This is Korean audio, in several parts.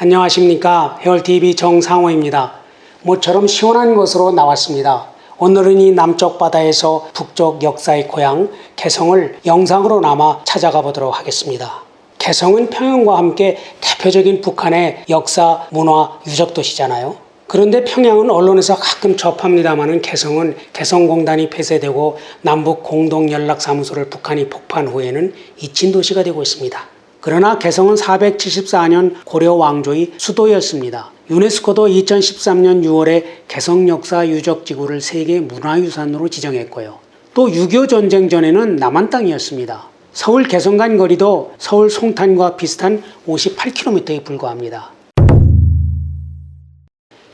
안녕하십니까 해월TV 정상호입니다. 모처럼 시원한 곳으로 나왔습니다. 오늘은 이 남쪽 바다에서 북쪽 역사의 고향 개성을 영상으로 남아 찾아가 보도록 하겠습니다. 개성은 평양과 함께 대표적인 북한의 역사, 문화, 유적 도시잖아요. 그런데 평양은 언론에서 가끔 접합니다마는 개성은 개성공단이 폐쇄되고 남북 공동연락사무소를 북한이 폭파한 후에는 잊힌 도시가 되고 있습니다. 그러나 개성은 474년 고려 왕조의 수도였습니다. 유네스코도 2013년 6월에 개성 역사 유적 지구를 세계 문화유산으로 지정했고요. 또 6.25 전쟁 전에는 남한 땅이었습니다. 서울 개성 간 거리도 서울 송탄과 비슷한 58km에 불과합니다.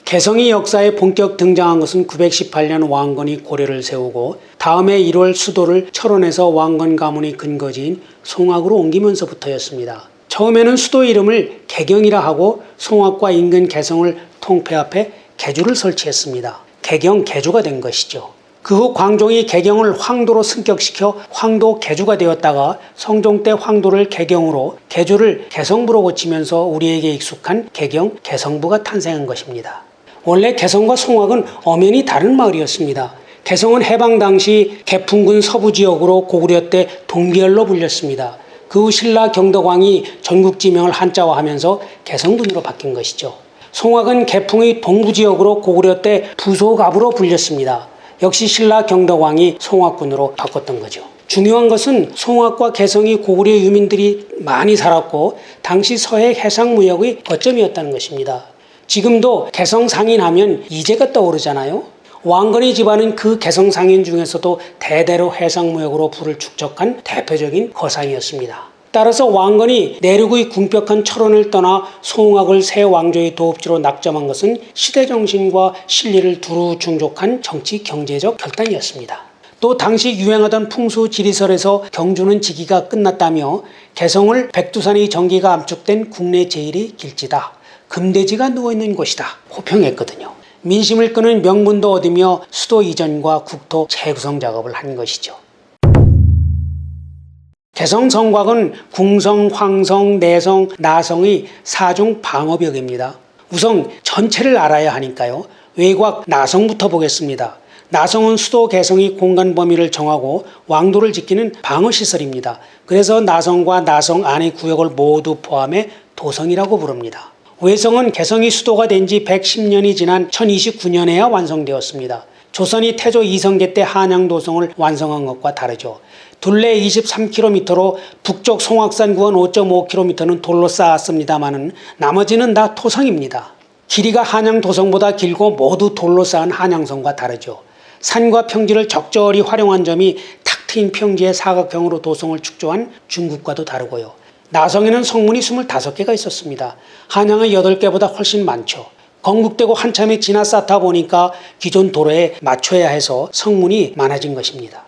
개성이 역사에 본격 등장한 것은 918년 왕건이 고려를 세우고 다음해 1월 수도를 철원에서 왕건 가문의 근거지인 송악으로 옮기면서부터였습니다. 처음에는 수도 이름을 개경이라 하고 송악과 인근 개성을 통폐합해 개주를 설치했습니다. 개경 개주가 된 것이죠. 그 후 광종이 개경을 황도로 승격시켜 황도 개주가 되었다가 성종 때 황도를 개경으로 개주를 개성부로 고치면서 우리에게 익숙한 개경 개성부가 탄생한 것입니다. 원래 개성과 송악은 엄연히 다른 마을이었습니다. 개성은 해방 당시 개풍군 서부 지역으로 고구려 때 동계열로 불렸습니다. 그 후 신라 경덕왕이 전국 지명을 한자화하면서 개성군으로 바뀐 것이죠. 송악은 개풍의 동부 지역으로 고구려 때 부소갑으로 불렸습니다. 역시 신라 경덕왕이 송악군으로 바꿨던 거죠. 중요한 것은 송악과 개성이 고구려 유민들이 많이 살았고 당시 서해 해상 무역의 거점이었다는 것입니다. 지금도 개성상인하면 이제가 떠오르잖아요. 왕건의 집안은 그 개성상인 중에서도 대대로 해상무역으로 부를 축적한 대표적인 거상이었습니다. 따라서 왕건이 내륙의 궁벽한 철원을 떠나 송악을 새 왕조의 도읍지로 낙점한 것은 시대 정신과 실리를 두루 충족한 정치 경제적 결단이었습니다. 또 당시 유행하던 풍수 지리설에서 경주는 지기가 끝났다며 개성을 백두산의 전기가 압축된 국내 제일의 길지다. 금대지가 누워있는 곳이다. 호평했거든요. 민심을 끄는 명분도 얻으며 수도 이전과 국토 재구성 작업을 한 것이죠. 개성 성곽은 궁성, 황성, 내성, 나성의 사중 방어벽입니다. 우선 전체를 알아야 하니까요. 외곽 나성부터 보겠습니다. 나성은 수도 개성이 공간 범위를 정하고 왕도를 지키는 방어시설입니다. 그래서 나성과 나성 안의 구역을 모두 포함해 도성이라고 부릅니다. 외성은 개성이 수도가 된 지 110년이 지난 1029년에야 완성되었습니다. 조선이 태조 이성계 때 한양도성을 완성한 것과 다르죠. 둘레 23km로 북쪽 송악산 구원 5.5km는 돌로 쌓았습니다마는 나머지는 다 토성입니다. 길이가 한양도성보다 길고 모두 돌로 쌓은 한양성과 다르죠. 산과 평지를 적절히 활용한 점이 탁 트인 평지의 사각형으로 도성을 축조한 중국과도 다르고요. 나성에는 성문이 25개가 있었습니다. 한양의 8개보다 훨씬 많죠. 건국되고 한참이 지나 쌓다 보니까 기존 도로에 맞춰야 해서 성문이 많아진 것입니다.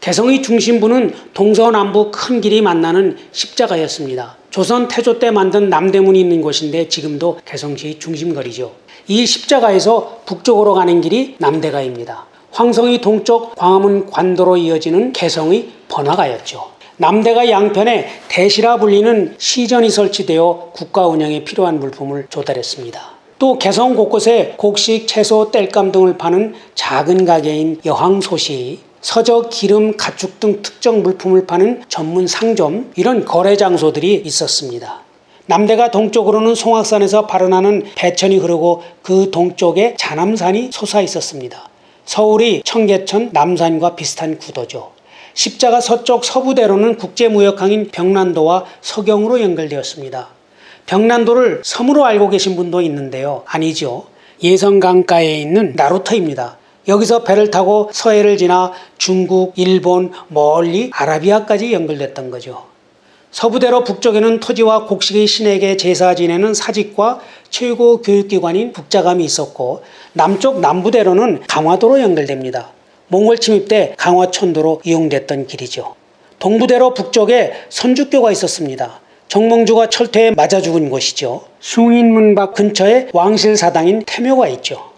개성의 중심부는 동서남북 큰 길이 만나는 십자가였습니다. 조선 태조 때 만든 남대문이 있는 곳인데 지금도 개성시의 중심거리죠. 이 십자가에서 북쪽으로 가는 길이 남대가입니다. 황성의 동쪽 광화문 관도로 이어지는 개성의 번화가였죠. 남대가 양편에 대시라 불리는 시전이 설치되어 국가 운영에 필요한 물품을 조달했습니다. 또 개성 곳곳에 곡식, 채소, 땔감 등을 파는 작은 가게인 여항소시, 서적, 기름, 가축 등 특정 물품을 파는 전문 상점 이런 거래 장소들이 있었습니다. 남대가 동쪽으로는 송악산에서 발원하는 배천이 흐르고 그 동쪽에 자남산이 솟아 있었습니다. 서울이 청계천, 남산과 비슷한 구도죠. 십자가 서쪽 서부대로는 국제무역항인 병난도와 서경으로 연결되었습니다. 병난도를 섬으로 알고 계신 분도 있는데요. 아니죠. 예성강가에 있는 나루터입니다. 여기서 배를 타고 서해를 지나 중국, 일본, 멀리 아라비아까지 연결됐던 거죠. 서부대로 북쪽에는 토지와 곡식의 신에게 제사 지내는 사직과 최고 교육기관인 국자감이 있었고 남쪽 남부대로는 강화도로 연결됩니다. 몽골 침입 때 강화천도로 이용됐던 길이죠. 동부대로 북쪽에 선주교가 있었습니다. 정몽주가 철퇴에 맞아 죽은 곳이죠. 숭인문 밖 근처에 왕실사당인 태묘가 있죠.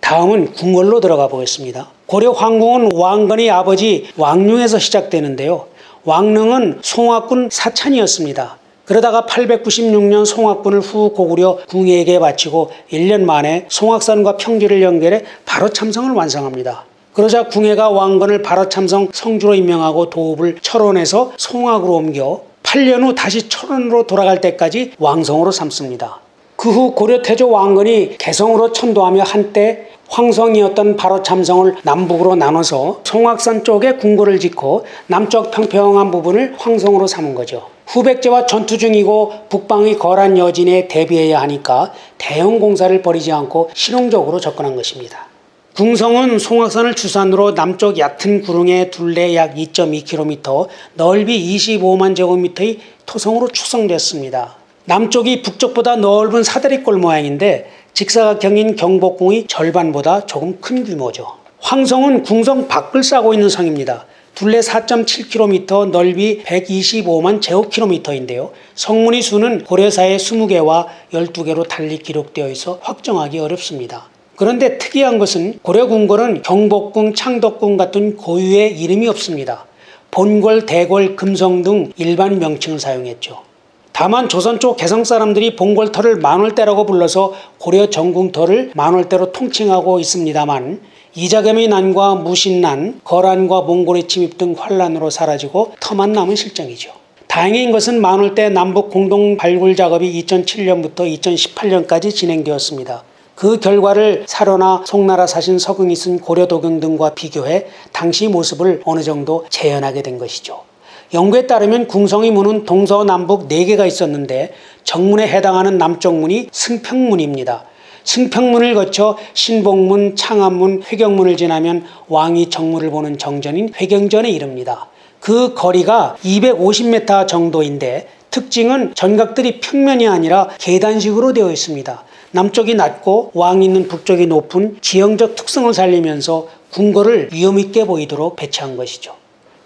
다음은 궁궐로 들어가 보겠습니다. 고려 황궁은 왕건의 아버지 왕릉에서 시작되는데요. 왕릉은 송악군 사찬이었습니다. 그러다가 896년 송악군을 후 고구려 궁예에게 바치고 1년 만에 송악산과 평지를 연결해 바로 참성을 완성합니다. 그러자 궁예가 왕건을 바로 참성 성주로 임명하고 도읍을 철원에서 송악으로 옮겨 8년 후 다시 철원으로 돌아갈 때까지 왕성으로 삼습니다. 그 후 고려 태조 왕건이 개성으로 천도하며 한때 황성이었던 바로 참성을 남북으로 나눠서 송악산 쪽에 궁궐을 짓고 남쪽 평평한 부분을 황성으로 삼은 거죠. 후백제와 전투 중이고 북방의 거란 여진에 대비해야 하니까 대형 공사를 벌이지 않고 실용적으로 접근한 것입니다. 궁성은 송악산을 주산으로 남쪽 얕은 구릉의 둘레 약 2.2km, 넓이 25만 제곱미터의 토성으로 축성됐습니다. 남쪽이 북쪽보다 넓은 사다리꼴 모양인데 직사각형인 경복궁의 절반보다 조금 큰 규모죠. 황성은 궁성 밖을 싸고 있는 성입니다. 둘레 4.7km, 넓이 125만 제곱킬로미터인데요. 성문의 수는 고려사의 20개와 12개로 달리 기록되어 있어 확정하기 어렵습니다. 그런데 특이한 것은 고려궁궐은 경복궁, 창덕궁 같은 고유의 이름이 없습니다. 본궐, 대궐, 금성 등 일반 명칭을 사용했죠. 다만 조선 쪽 개성 사람들이 본궐터를 만월대라고 불러서 고려 전궁터를 만월대로 통칭하고 있습니다만 이자겸의 난과 무신난, 거란과 몽골의 침입 등 환란으로 사라지고 터만 남은 실정이죠. 다행인 것은 만월 대 남북 공동 발굴 작업이 2007년부터 2018년까지 진행되었습니다. 그 결과를 사료나 송나라 사신 서궁이 쓴 고려 도경 등과 비교해 당시 모습을 어느 정도 재현하게 된 것이죠. 연구에 따르면 궁성의 문은 동서남북 4개가 있었는데 정문에 해당하는 남쪽 문이 승평문입니다. 승평문을 거쳐 신복문, 창안문, 회경문을 지나면 왕이 정문을 보는 정전인 회경전에 이릅니다. 그 거리가 250m 정도인데 특징은 전각들이 평면이 아니라 계단식으로 되어 있습니다. 남쪽이 낮고 왕 있는 북쪽이 높은 지형적 특성을 살리면서 궁궐을 위험있게 보이도록 배치한 것이죠.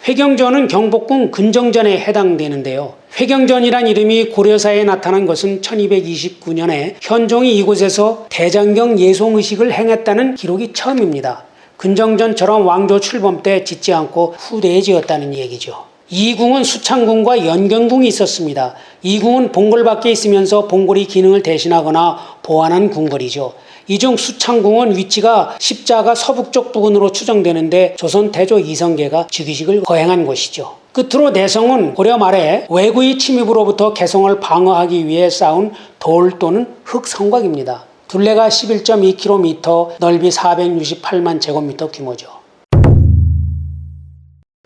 회경전은 경복궁 근정전에 해당되는데요. 회경전이란 이름이 고려사에 나타난 것은 1229년에 현종이 이곳에서 대장경 예송의식을 행했다는 기록이 처음입니다. 근정전처럼 왕조 출범 때 짓지 않고 후대에 지었다는 얘기죠. 이 궁은 수창궁과 연경궁이 있었습니다. 이 궁은 본궐 밖에 있으면서 본궐이 기능을 대신하거나 보완한 궁궐이죠. 이중 수창궁은 위치가 십자가 서북쪽 부근으로 추정되는데 조선 태조 이성계가 즉위식을 거행한 곳이죠. 끝으로 내성은 고려 말에 외구의 침입으로부터 개성을 방어하기 위해 쌓은 돌 또는 흙 성곽입니다. 둘레가 11.2km, 넓이 468만 제곱미터 규모죠.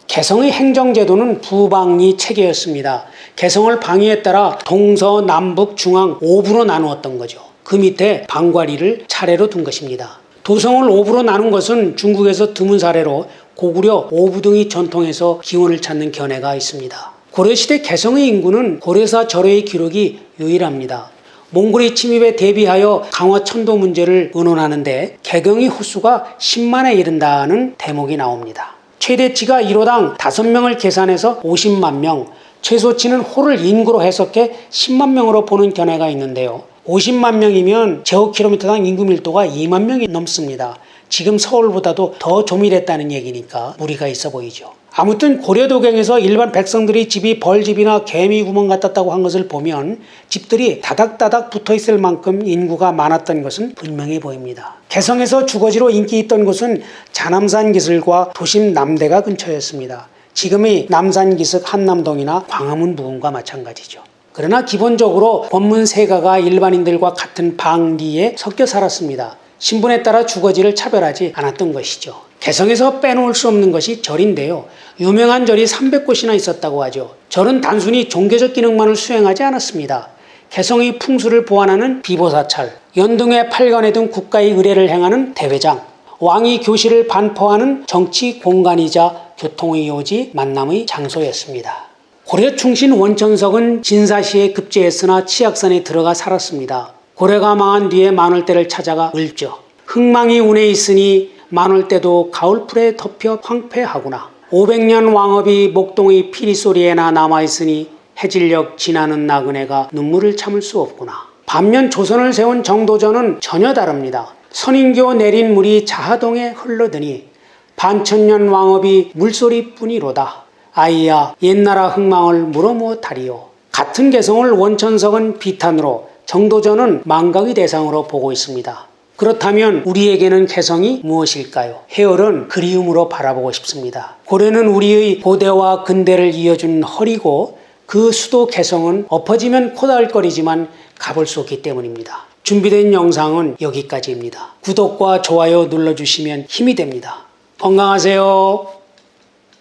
개성의 행정제도는 부방리 체계였습니다. 개성을 방위에 따라 동서, 남북, 중앙 5부로 나누었던 거죠. 그 밑에 방과리를 차례로 둔 것입니다. 도성을 5부로 나눈 것은 중국에서 드문 사례로 고구려 오부 등의 전통에서 기원을 찾는 견해가 있습니다. 고려시대 개성의 인구는 고려사 절의 기록이 유일합니다. 몽골의 침입에 대비하여 강화 천도 문제를 의논하는데 개경의 호수가 10만에 이른다는 대목이 나옵니다. 최대치가 1호당 5명을 계산해서 50만 명, 최소치는 호를 인구로 해석해 10만 명으로 보는 견해가 있는데요. 50만 명이면 제곱킬로미터당 인구 밀도가 2만 명이 넘습니다. 지금 서울보다도 더 조밀했다는 얘기니까 무리가 있어 보이죠. 아무튼 고려도경에서 일반 백성들이 집이 벌집이나 개미 구멍 같았다고 한 것을 보면 집들이 다닥다닥 붙어 있을 만큼 인구가 많았던 것은 분명해 보입니다. 개성에서 주거지로 인기 있던 곳은 자남산 기슭과 도심 남대가 근처였습니다. 지금의 남산 기슭 한남동이나 광화문 부근과 마찬가지죠. 그러나 기본적으로 권문 세가가 일반인들과 같은 방리에 섞여 살았습니다. 신분에 따라 주거지를 차별하지 않았던 것이죠. 개성에서 빼놓을 수 없는 것이 절인데요. 유명한 절이 300곳이나 있었다고 하죠. 절은 단순히 종교적 기능만을 수행하지 않았습니다. 개성의 풍수를 보완하는 비보사찰, 연등회 팔관회 등 국가의 의례를 행하는 대회장, 왕이 교실을 반포하는 정치 공간이자 교통의 요지, 만남의 장소였습니다. 고려 충신 원천석은 진사시에 급제했으나 치악산에 들어가 살았습니다. 고려가 망한 뒤에 만월대를 찾아가 을죠. 흥망이 운에 있으니 만월대도 가을풀에 덮여 황폐하구나. 500년 왕업이 목동의 피리 소리에나 남아있으니 해질녘 지나는 나그네가 눈물을 참을 수 없구나. 반면 조선을 세운 정도전은 전혀 다릅니다. 선인교 내린 물이 자하동에 흘러드니 반천년 왕업이 물소리뿐이로다. 아이야 옛나라 흥망을 물어무엇하리요. 같은 개성을 원천석은 비탄으로 정도전은 망각의 대상으로 보고 있습니다. 그렇다면 우리에게는 개성이 무엇일까요? 해열은 그리움으로 바라보고 싶습니다. 고려는 우리의 고대와 근대를 이어준 허리고 그 수도 개성은 엎어지면 코다할거리지만 가볼 수 없기 때문입니다. 준비된 영상은 여기까지입니다. 구독과 좋아요 눌러주시면 힘이 됩니다. 건강하세요.